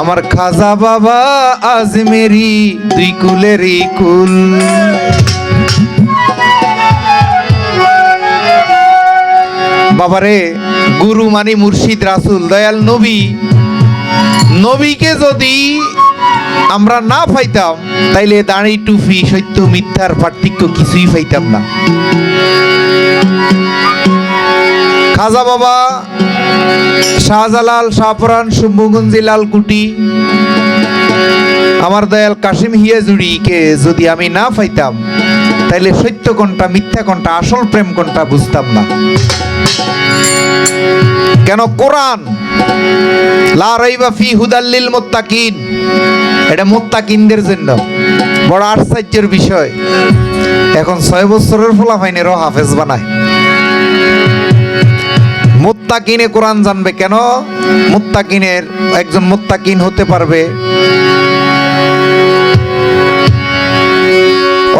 আমার খাজা বাবা আজমেরি দুই কুলেরই কুল। বাবারে, গুরু মানি মুর্শিদ রাসুল, দয়াল নবী। নবীকে যদি আমরা না পাইতাম, তাইলে দাঁড়ি, টুপি সত্য মিথ্যার পার্থক্য কিছুই পাইতাম না। খাজা বাবা, শাহজালাল শাহপরান শুম্ভুগঞ্জি, লালকুটি, আমার দয়াল কাশিম হিয়াজুড়িকে যদি আমি না পাইতাম, তাইলে সত্য কোনটা, মিথ্যা কোনটা, আসল প্রেম কোনটা বুঝতাম না। কেন কোরআন? লা ফি হুদাল্লিল মুত্তাকিন। এটা মুত্তাকিনদের জন্য। বড় আশ্চর্যের বিষয়। এখন ছয় বছরের ফলাফাইনেরও হাফেজ বানায়। মুত্তাকিনে কোরআন জানবে কেন? মুত্তাকিনের, একজন মুত্তাকিন হতে পারবে।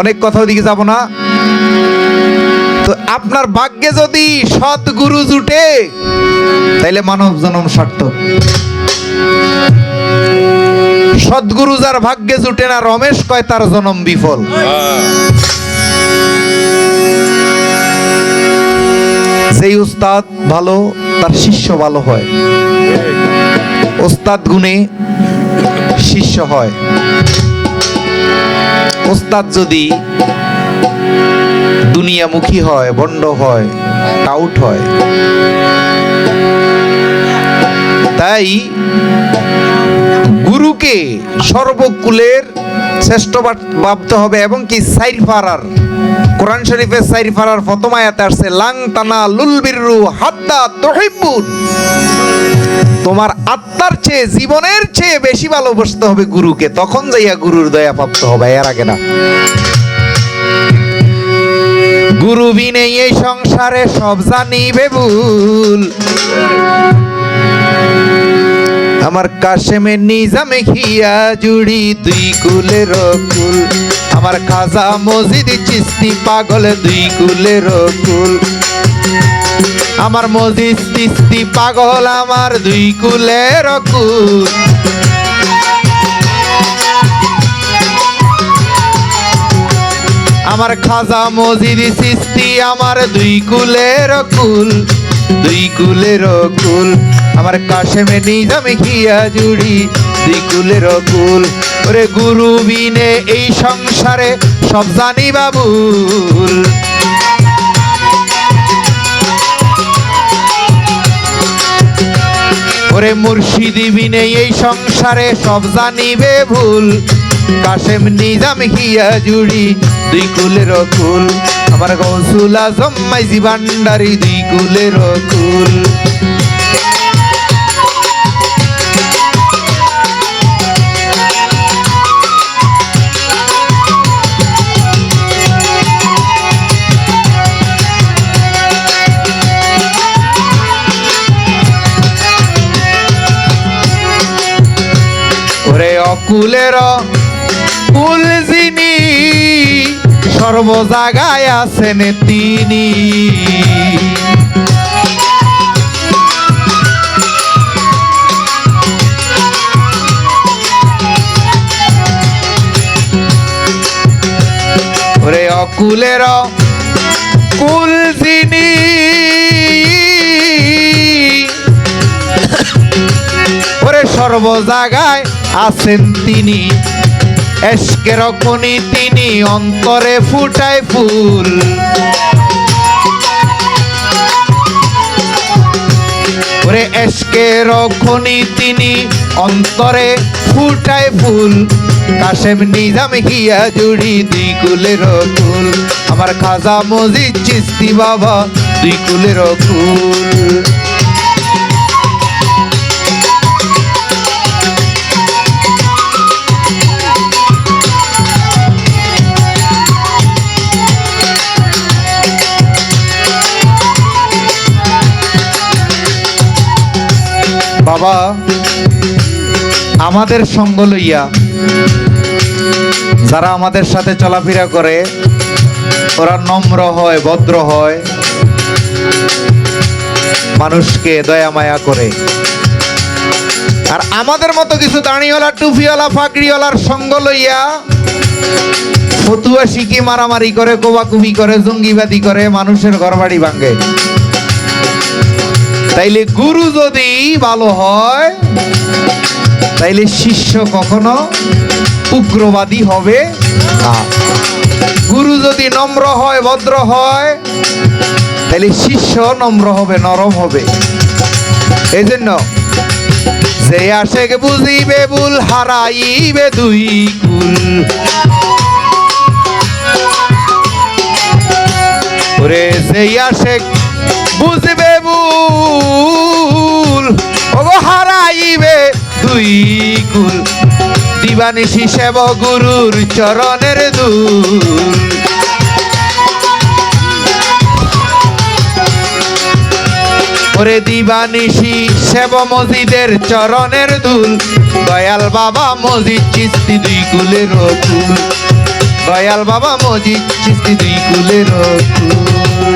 অনেক কথা ওদিকে যাব না। তো আপনার ভাগ্যে যদি সৎ গুরু জুটে, তাইলে মানব জনম সার্থক। সদ্গুরু যার ভাগ্যে জুটে না, রমেশ কয় তার জনম বিফল। যেই উস্তাদ ভালো, তার শিষ্য ভালো হয়। ওস্তাদ গুণে শিষ্য হয়। ওস্তাদ যদি দুনিয়ামুখী হয়, বন্ড হয় টাউট হয়, তাই গুরুকে সর্বকুলের শ্রেষ্ঠ ভাব- ভাবতে হবে এবং কি সাইর ফারার। কোরআন শরীফের সাইর ফারার আসছে, লাং তানা লুল বিরু হাত্তা তহিব্বুন। তোমার আত্মার চেয়ে, জীবনের চেয়ে বেশি ভালোবাসতে হবে গুরুকে। তখন যাইয়া গুরুর দয়া প্রাপ্ত হবে, এর আগে না। গুরু বিনে এই সংসারে সব জানিবে ভুল। আমার কাশেমে নিজামে খিয়া জুড়ি, দুই কুল আমার খাজা মসজিদ চিস্তি পাগল, দুই কুল আমার মসজিদ চিস্তি পাগল, আমার দুই কুল আমার খাজা মসজিদ সৃষ্টি আমার দুই কুল দুই কুলের কুল আমার কাশেমে নিজামে খিয়া জুড়ি দুই কুলের কুল। ওরে গুরু বিনে এই সংসারে সব জানি বাবুল। ওরে মুর্শিদি বিনে এই সংসারে সব জানিবে ভুল কাশেম নিজাম হিয়া জুড়ি দুই কুলের কুল। আমার গৌসুল আজম মাইজি ভান্ডারি দুই কুলের কুল। ওরে অকুলের কুল যিনি সর্ব জায়গায় আছেন তিনি। ওরে অকুলের কুল যিনি ওরে সর্ব জায়গায় আছেন তিনি। এসকের খনি তিনি অন্তরে ফুটায় ফুল। ওরে এসকের খনি তিনি অন্তরে ফুটায় ফুল। কাশেম নিজাম হিয়া জুড়ি দুই কুলের কুল আমার খাজা মজিদ চিস্তি বাবা দুই কুলের কুল বাবা, আমাদের সঙ্গ লইয়া যারা আমাদের সাথে চলাফেরা করে, ওরা নম্র হয়, ভদ্র হয়, মানুষকে দয়া মায়া করে। আর আমাদের মতো কিছু দাঁড়িওয়ালা, টুপিওয়ালা, ফাকড়িওয়ালার সঙ্গ লইয়া ফতুয়া শিখি, মারামারি করে, কোবাকুবি করে, জঙ্গিবাদী করে, মানুষের ঘরবাড়ি ভাঙ্গে তাইলে গুরু যদি ভালো হয়, তাইলে শিষ্য কখনো উগ্রবাদী হবে না। গুরু যদি নম্র হয়, ভদ্র হয় তাহলে শিষ্য নম্র হবে, নরম হবে। এই জন্য যে আশেক বুঝিবে বুল হারাইবে দুই কুল। ওরে যে আশেক বুঝবে ভুল দিবানিশি সেব গুরুর চরণের দুল ওরে দিবানিশি সেব মসজিদের চরণের দুল দয়াল বাবা মসজিদ চিস্তি দুই কুলের কুল দয়াল বাবা মসজিদ চিস্তি দুই কুলের কুল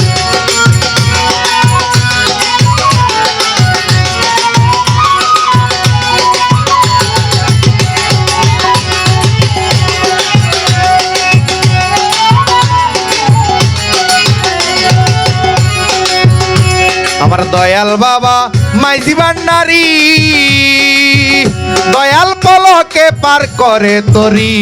দয়াল বাবা মাইজি ভান্ডারি। দয়াল পলকে পার করে তরি।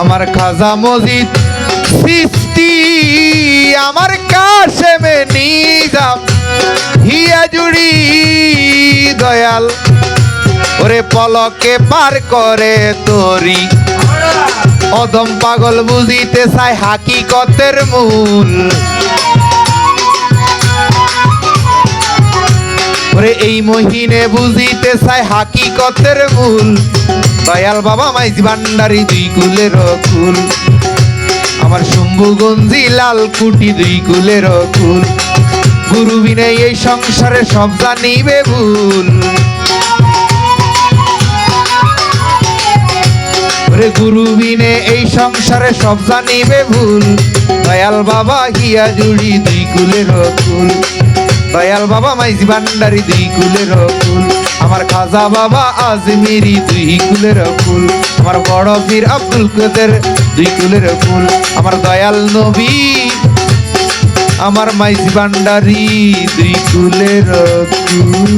আমার খাজা মসজিদ সৃষ্টি, আমার কাশেমে নিজাম, হিয়া জুড়ি দয়াল। ওরে পলকে পার করে তরি। অদম পাগল বুঝিতে চাই হাকিকতের মূল। ওরে এই মহিনে বুঝিতে চাই হাকিকতের মূল। দয়াল বাবা মাইজি ভান্ডারি দুই কুলের কুল। আমার শম্ভুগঞ্জি লাল কুটি দুই কুলের কুল। গুরু বিনে এই সংসারে সব জানিবে ভুল। ওরে গুরু বিনে এই সংসারে সব জানিবে ভুল। দয়াল বাবা হিয়া জুড়ি দুই কুলের কুল দয়াল বাবা মাইজি ভান্ডারি দুই কুলের কুল আমার খাজা বাবা আজমিরি দুই কুলের কুল আমার বড় পীর আব্দুল কাদের দুই কুলের কুল আমার দয়াল নবী, আমার মাইজি ভান্ডারি দুই কুলের কুল